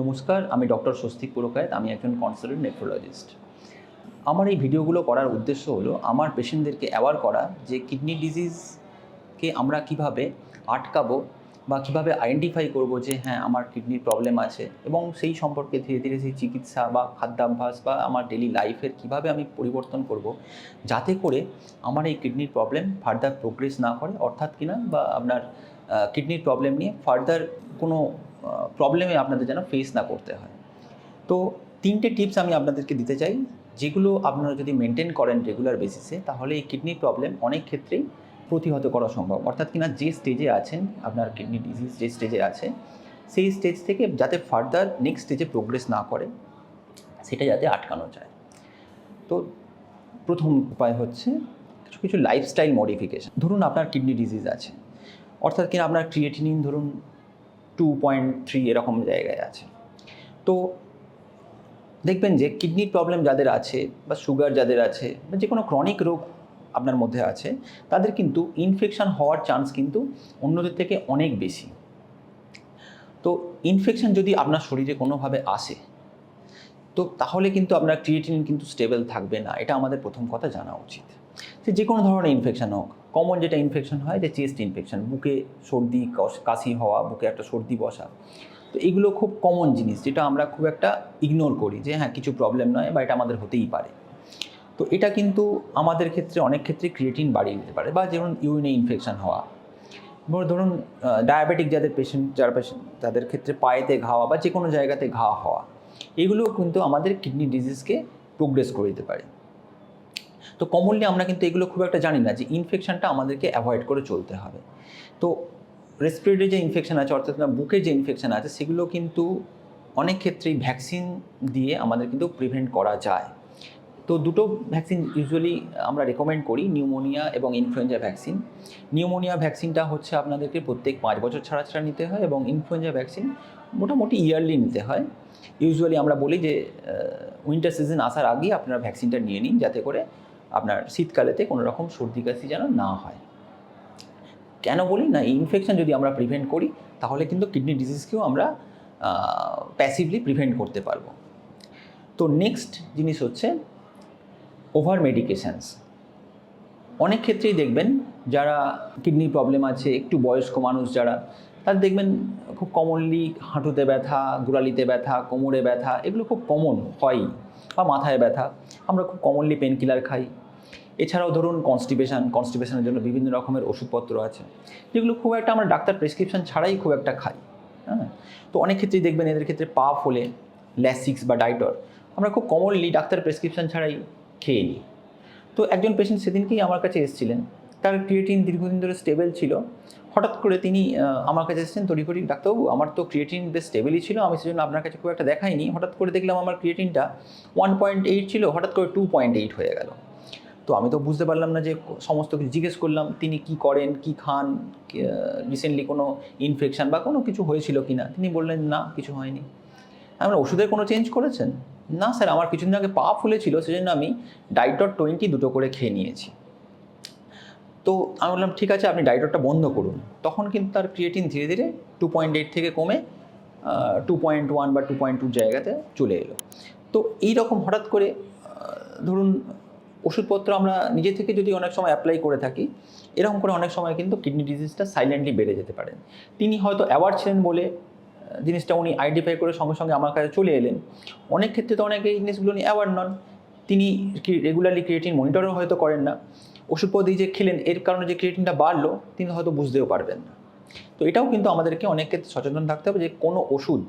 নমস্কার, আমি ডক্টর স্বস্তিক পুরকায়ত, আমি একজন কনসালটেন্ট নেফ্রোলজিস্ট আমার এই ভিডিওগুলো করার উদ্দেশ্য হলো, আমার পেশেন্টদেরকে অ্যাওয়ার করা যে কিডনি ডিজিজকে আমরা কীভাবে আটকাবো বা কীভাবে আইডেন্টিফাই করব যে হ্যাঁ আমার কিডনির প্রবলেম আছে এবং সেই সম্পর্কে ধীরে ধীরে সেই চিকিৎসা বা খাদ্যাভ্যাস বা আমার ডেলি লাইফের কীভাবে আমি পরিবর্তন করব, যাতে করে আমার এই কিডনির প্রবলেম ফার্দার প্রোগ্রেস না করে, অর্থাৎ কিনা বা আপনার কিডনির প্রবলেম নিয়ে ফার্দার কোনো প্রবলেমে আপনাদের যেন ফেস না করতে হয়। তো তিনটে টিপস আমি আপনাদেরকে দিতে চাই। যেগুলো আপনারা যদি মেনটেন করেন রেগুলার বেসিসে তাহলে এই কিডনির প্রবলেম অনেক ক্ষেত্রেই প্রতিহত করা সম্ভব। অর্থাৎ কিনা যে স্টেজে আছেন, আপনার কিডনি ডিজিজ যে স্টেজে আছে, সেই স্টেজ থেকে যাতে ফার্দার নেক্সট স্টেজে প্রোগ্রেস না করে, সেটা যাতে আটকানো যায়। তো প্রথম উপায় হচ্ছে কিছু কিছু লাইফস্টাইল মডিফিকেশন ধরুন আপনার কিডনি ডিজিজ আছে। অর্থাৎ কিনা আপনার ক্রিয়েটিনিন ধরুন টু পয়েন্ট থ্রি এরকম জায়গায় আছে। তো দেখবেন যে কিডনির প্রবলেম যাদের আছে বা সুগার যাদের আছে বা যে কোনো ক্রনিক রোগ আপনার মধ্যে আছে, তাদের কিন্তু ইনফেকশান হওয়ার চান্স কিন্তু অন্যদের থেকে অনেক বেশি। তো ইনফেকশান যদি আপনার শরীরে কোনোভাবে আসে, তো তাহলে কিন্তু আপনার ক্রিয়েটিনিন কিন্তু স্টেবল থাকবে না। এটা আমাদের প্রথম কথা জানা উচিত। সে যে কোনো ধরনের ইনফেকশন হোক কমন যেটা ইনফেকশন হয় যে চেস্ট ইনফেকশন বুকে সর্দি, কাশি হওয়া বুকে একটা সর্দি বসা। তো এগুলো খুব কমন জিনিস যেটা আমরা খুব একটা ইগনোর করি যে হ্যাঁ কিছু প্রবলেম নয় বা এটা আমাদের হতেই পারে। তো এটা কিন্তু আমাদের ক্ষেত্রে, অনেক ক্ষেত্রে ক্রিয়েটিন বাড়িয়ে দিতে পারে বা যেমন ইউরিনে ইনফেকশন হওয়া। ধরুন ডায়াবেটিক যাদের পেশেন্ট যারা পেশেন্ট তাদের ক্ষেত্রে পায়েতে ঘাওয়া বা যে কোনো জায়গাতে ঘা হওয়া এগুলো কিন্তু আমাদের কিডনি ডিজিজকে প্রোগ্রেস করে দিতে পারে। তো কমনলি আমরা কিন্তু এগুলো খুব একটা জানি না যে ইনফেকশনটা আমাদেরকে অ্যাভয়েড করে চলতে হবে। তো রেসপিরেটরি যে ইনফেকশন আছে, অর্থাৎ বুকে যে ইনফেকশন আছে, সেগুলো কিন্তু অনেক ক্ষেত্রেই ভ্যাকসিন দিয়ে আমাদের কিন্তু প্রিভেন্ট করা যায়। তো দুটো ভ্যাকসিন ইউজুয়ালি আমরা রেকমেন্ড করি নিউমোনিয়া এবং ইনফ্লুয়েঞ্জা ভ্যাকসিন নিউমোনিয়া ভ্যাকসিনটা হচ্ছে আপনাদেরকে প্রত্যেক পাঁচ বছর ছাড়া ছাড়া নিতে হয় এবং ইনফ্লুয়েঞ্জা ভ্যাকসিন মোটামুটি ইয়ারলি নিতে হয়। ইউজুয়ালি আমরা বলি যে উইন্টার সিজন আসার আগেই আপনারা ভ্যাকসিনটা নিয়ে নিন যাতে করে আপনার শীতকালেতে কোনো রকম সর্দি কাশি যেন না হয়। কেন বলি না ইনফেকশন যদি আমরা প্রিভেন্ট করি, তাহলে কিন্তু কিডনি ডিজিজকেও আমরা প্যাসিভলি প্রিভেন্ট করতে পারব। তো নেক্সট জিনিস হচ্ছে ওভার মেডিকেশানস অনেক ক্ষেত্রেই দেখবেন যারা কিডনি প্রবলেম আছে, একটু বয়স্ক মানুষ যারা, তারা দেখবেন খুব কমনলি হাঁটুতে ব্যথা, গোড়ালিতে ব্যথা, কোমরে ব্যথা, এগুলো খুব কমন হয় বা মাথায় ব্যথা। আমরা খুব কমনলি পেন কিলার খাই। এছাড়াও ধরুন কনস্টিপেশন কনস্টিপেশনের জন্য বিভিন্ন রকমের ওষুধপত্র আছে, যেগুলো খুব একটা আমরা ডাক্তার প্রেসক্রিপশন ছাড়াই খুব একটা খাই হ্যাঁ? তো অনেক ক্ষেত্রেই দেখবেন এদের ক্ষেত্রে পা ফোলে, ল্যাসিক্স বা ডাইটর, আমরা খুব কমনলি ডাক্তার প্রেসক্রিপশন ছাড়াই খেয়ে নিই। তো একজন পেশেন্ট সেদিনকেই আমার কাছে এসেছিলেন, তার ক্রিয়েটিন দীর্ঘদিন ধরে স্টেবল ছিল, হঠাৎ করে তিনি আমার কাছে এসেছেন তড়ি করি ডাক্তারবাবু, আমার তো ক্রিয়েটিন বেশ স্টেবলই ছিল, আমি সেজন্য আপনার কাছে খুব একটা দেখাইনি। হঠাৎ করে দেখলাম আমার ক্রিয়েটিনটা ওয়ান পয়েন্ট এইট ছিল, হঠাৎ করে টু পয়েন্ট এইট হয়ে গেল। তো আমি তো বুঝতে পারলাম না যে সমস্ত কিছু জিজ্ঞেস করলাম, তিনি কি করেন, কি খান রিসেন্টলি কোনো ইনফেকশান বা কোনো কিছু হয়েছিল কি না তিনি বললেন, না, কিছু হয়নি। আমরা ওষুধের কোনো চেঞ্জ করেছেন? না স্যার আমার কিছুদিন আগে পা ফুলেছিল, সেজন্য আমি ডাইটর টোয়েন্টি দুটো করে খেয়ে নিয়েছি। তো আমি বললাম, ঠিক আছে, আপনি ডাইটরটা বন্ধ করুন। তখন কিন্তু তার ক্রিয়েটিন ধীরে ধীরে টু পয়েন্ট এইট থেকে কমে টু পয়েন্ট ওয়ান বা টু পয়েন্ট টু জায়গাতে চলে এলো। তো এই রকম হঠাৎ করে ধরুন ওষুধপত্র আমরা নিজে থেকে যদি অনেক সময় অ্যাপ্লাই করে থাকি, এরকম করে অনেক সময় কিন্তু কিডনি ডিজিজটা সাইলেন্টলি বেড়ে যেতে পারেন তিনি হয়তো অ্যাওয়ার্ড ছিলেন বলে জিনিসটা উনি আইডেন্টিফাই করে সঙ্গে সঙ্গে আমার কাছে চলে এলেন। অনেক ক্ষেত্রে তো অনেকে এই জিনিসগুলো নিয়ে অ্যাওয়ার্ড নন। তিনি রেগুলারলি ক্রিয়েটিন মনিটরও হয়তো করেন না। ওষুধপত্র যে খেলেন, এর কারণে যে ক্রিয়েটিনটা বাড়লো, তিনি হয়তো বুঝতেও পারবেন না। তো এটাও কিন্তু আমাদেরকে অনেক ক্ষেত্রে সচেতন থাকতে হবে যে কোনো ওষুধ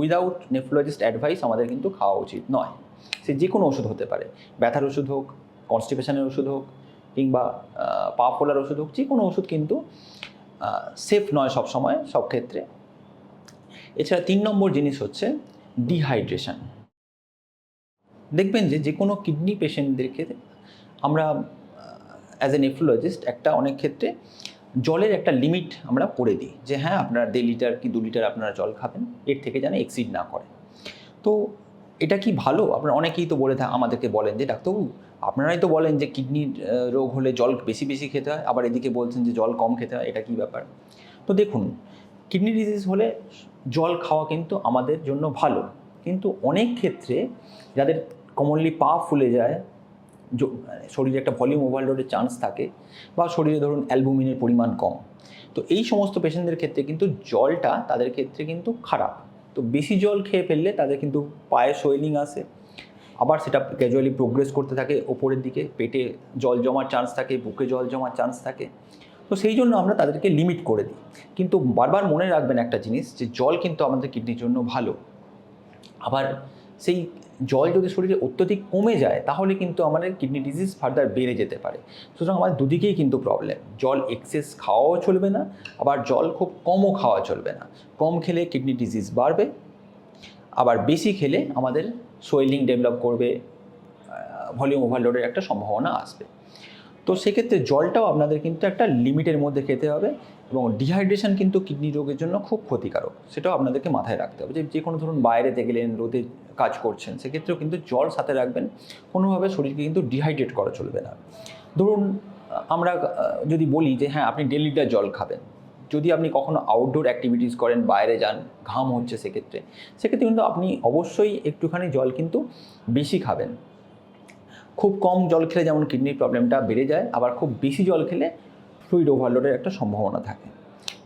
উইদাউট নেফ্রোলজিস্ট অ্যাডভাইস আমাদের কিন্তু খাওয়া উচিত নয়। সে যে কোনো ওষুধ হতে পারে। ব্যথার ওষুধ হোক কনস্টিপেশনের ওষুধ হোক কিংবা পা ফোলার ওষুধ হোক যে কোনো ওষুধ কিন্তু সেফ নয় সব সময় সব ক্ষেত্রে। এছাড়া তিন নম্বর জিনিস হচ্ছে ডিহাইড্রেশন দেখবেন যে যে কোনো কিডনি পেশেন্টদেরকে আমরা অ্যাজ এ নেফ্রোলজিস্ট একটা অনেক ক্ষেত্রে জলের একটা লিমিট আমরা করে দিই। যে হ্যাঁ আপনারা দেড় লিটার কি দু লিটার আপনারা জল খাবেন, এর থেকে যেন এক্সিড না করে। তো এটা কি ভালো? আপনারা অনেকেই তো বলে থা- আমাদেরকে বলেন যে, ডাক্তারবাবু আপনারাই তো বলেন যে কিডনির রোগ হলে জল বেশি বেশি খেতে হয়, আবার এদিকে বলছেন যে জল কম খেতে হয়, এটা কি ব্যাপার? তো দেখুন, কিডনি ডিজিজ হলে জল খাওয়া কিন্তু আমাদের জন্য ভালো। কিন্তু অনেক ক্ষেত্রে যাদের কমনলি পা ফুলে যায় মানে শরীরে একটা ভলিউম ওভারলোডের চান্স থাকে, বা শরীরে ধরুন অ্যালবুমিনের পরিমাণ কম। তো এই সমস্ত পেশেন্টদের ক্ষেত্রে কিন্তু জলটা তাদের ক্ষেত্রে কিন্তু খারাপ। তো বেশি জল খেয়ে ফেললে তাদের কিন্তু পায়ে সোয়েলিং আসে আবার সেটা ক্যাজুয়ালি প্রোগ্রেস করতে থাকে, ওপরের দিকে, পেটে জল জমার চান্স থাকে, বুকে জল জমার চান্স থাকে। তো সেই জন্য আমরা তাদেরকে লিমিট করে দিই। কিন্তু বারবার মনে রাখবেন একটা জিনিস, যে জল কিন্তু আমাদের কিডনির জন্য ভালো। আবার সেই জল যদি শরীরে অত্যধিক কমে যায়, তাহলে কিন্তু আমাদের কিডনি ডিজিজ ফার্দার বেড়ে যেতে পারে। সুতরাং আমাদের দুদিকেই কিন্তু প্রবলেম জল এক্সেস খাওয়াও চলবে না, আবার জল খুব কমও খাওয়া চলবে না। কম খেলে কিডনি ডিজিজ বাড়বে, আবার বেশি খেলে আমাদের সোয়েলিং ডেভেলপ করবে ভলিউম ওভারলোডের একটা সম্ভাবনা আসবে। তো সেক্ষেত্রে জলটাও আপনাদের কিন্তু একটা লিমিটের মধ্যে খেতে হবে এবং ডিহাইড্রেশন কিন্তু কিডনি রোগের জন্য খুব ক্ষতিকারক। সেটাও আপনাদেরকে মাথায় রাখতে হবে যে যে কোনো ধরুন বাইরেতে গেলেন, রোদে কাজ করছেন, সেক্ষেত্রেও কিন্তু জল সাথে রাখবেন। কোনোভাবে শরীরকে কিন্তু ডিহাইড্রেট করা চলবে না। ধরুন আমরা যদি বলি যে হ্যাঁ আপনি দেড় লিটার জল খাবেন। যদি আপনি কখনো আউটডোর অ্যাক্টিভিটিস করেন, বাইরে যান, ঘাম হচ্ছে সেক্ষেত্রে সেক্ষেত্রে কিন্তু আপনি অবশ্যই একটুখানি জল কিন্তু বেশি খাবেন। খুব কম জল খেলে যেমন কিডনির প্রবলেমটা বেড়ে যায়, আবার খুব বেশি জল খেলে ফ্লুইড ওভারলোডের একটা সম্ভাবনা থাকে।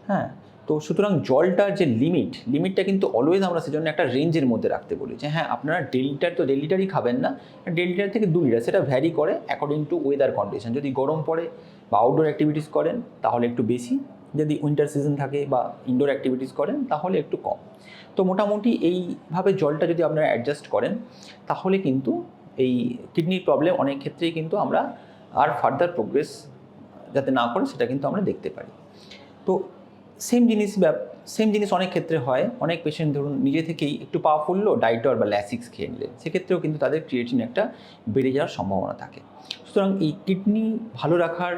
হ্যাঁ তো সুতরাং জলটার যে লিমিট লিমিটটা কিন্তু অলওয়েজ আমরা সেজন্য একটা রেঞ্জের মধ্যে রাখতে বলি যে হ্যাঁ আপনারা দেড় লিটার তো দেড় লিটারই খাবেন না দেড় লিটার থেকে দু লিটার সেটা ভ্যারি করে অ্যাকর্ডিং টু ওয়েদার কন্ডিশন যদি গরম পড়ে বা আউটডোর অ্যাক্টিভিটিস করেন, তাহলে একটু বেশি যদি উইন্টার সিজন থাকে বা ইনডোর অ্যাক্টিভিটিস করেন, তাহলে একটু কম। তো মোটামুটি এইভাবে জলটা যদি আপনারা অ্যাডজাস্ট করেন, তাহলে কিন্তু এই কিডনির প্রবলেম অনেক ক্ষেত্রেই কিন্তু আমরা আর ফার্দার প্রোগ্রেস যাতে না করে, সেটা কিন্তু আমরা দেখতে পারি। তো সেম জিনিস সেম জিনিস অনেক ক্ষেত্রে হয়। অনেক পেশেন্ট ধরুন নিজে থেকেই একটু পা ফুললো ডাইটর বা ল্যাসিক্স খেয়ে নিলেন। সেক্ষেত্রেও কিন্তু তাদের ক্রিয়েটিন একটা বেড়ে যাওয়ার সম্ভাবনা থাকে। সুতরাং এই কিডনি ভালো রাখার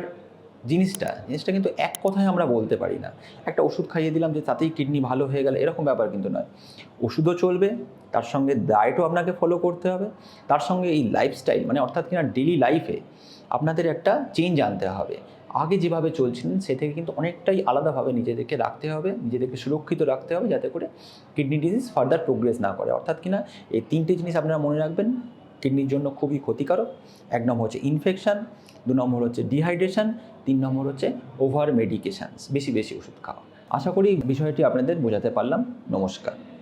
জিনিসটা জিনিসটা কিন্তু এক কথায় আমরা বলতে পারি না। একটা ওষুধ খাইয়ে দিলাম যে তাতেই কিডনি ভালো হয়ে গেল, এরকম ব্যাপার কিন্তু নয়। ওষুধও চলবে, তার সঙ্গে ডায়েটও আপনাকে ফলো করতে হবে, তার সঙ্গে এই লাইফস্টাইল মানে অর্থাৎ কিনা ডেলি লাইফে আপনাদের একটা চেঞ্জ আনতে হবে। আগে যেভাবে চলছিলেন, সে থেকে কিন্তু অনেকটাই আলাদাভাবে নিজেদেরকে রাখতে হবে, নিজেদেরকে সুরক্ষিত রাখতে হবে, যাতে করে কিডনি ডিজিজ ফার্দার প্রোগ্রেস না করে। অর্থাৎ কিনা এই তিনটে জিনিস আপনারা মনে রাখবেন কিডনির জন্য খুবই ক্ষতিকারক। এক নম্বর হচ্ছে ইনফেকশান দু নম্বর হচ্ছে ডিহাইড্রেশন তিন নম্বর হচ্ছে ওভার মেডিকেশানস বেশি বেশি ওষুধ খাওয়া। আশা করি বিষয়টি আপনাদের বোঝাতে পারলাম। নমস্কার।